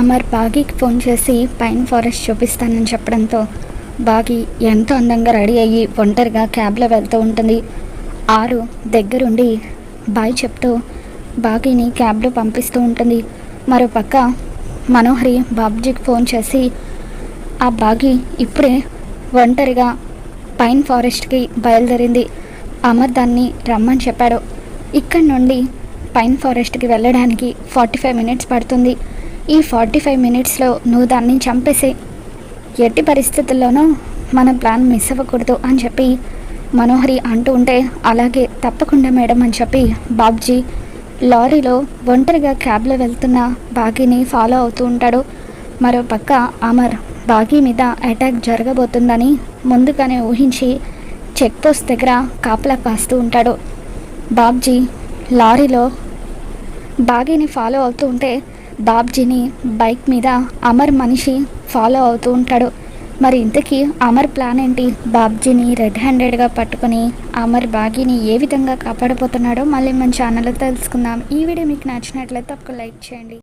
అమర్ బాగీకి ఫోన్ చేసి pine forest చూపిస్తానని చెప్పడంతో బాగి ఎంతో అందంగా రెడీ అయ్యి ఒంటరిగా క్యాబ్లో వెళ్తూ ఉంటుంది. ఆరు దగ్గరుండి బాయ్ చెప్తూ బాగీని క్యాబ్లో పంపిస్తూ ఉంటుంది. మరో పక్క మనోహరి బాబ్జీకి ఫోన్ చేసి ఆ బాగి ఇప్పుడే ఒంటరిగా పైన్ ఫారెస్ట్కి బయలుదేరింది. అమర్ దాన్ని రమ్మని చెప్పాడు. ఇక్కడి నుండి పైన్ ఫారెస్ట్కి వెళ్ళడానికి ఫార్టీ ఫైవ్ మినిట్స్ పడుతుంది. ఈ ఫార్టీ ఫైవ్ మినిట్స్లో నువ్వు దాన్ని చంపేసి. ఎట్టి పరిస్థితుల్లోనూ మన ప్లాన్ మిస్ అవ్వకూడదు అని చెప్పి మనోహరి అంటూ ఉంటే అలాగే తప్పకుండా మేడం అని చెప్పి బాబ్జీ లారీలో ఒంటరిగా క్యాబ్లో వెళ్తున్న బాగీని ఫాలో అవుతూ ఉంటాడు. మరో పక్క అమర్ బాగీ మీద అటాక్ జరగబోతుందని ముందుగానే ఊహించి చెక్ పోస్ట్ దగ్గర కాపలా కాస్తూ ఉంటాడు. బాబ్జీ లారీలో బాగీని ఫాలో అవుతూ ఉంటే బాబ్జీని బైక్ మీద అమర్ మనిషి ఫాలో అవుతూ ఉంటాడు. మరి ఇంతకీ అమర్ ప్లాన్ ఏంటి? బాబ్జీని రెడ్ హ్యాండెడ్గా పట్టుకొని అమర్ బాగీని ఏ విధంగా కాపాడబోతున్నాడో మళ్ళీ మన ఛానల్లో తెలుసుకుందాం. ఈ వీడియో మీకు నచ్చినట్లయితే ఒక లైక్ చేయండి.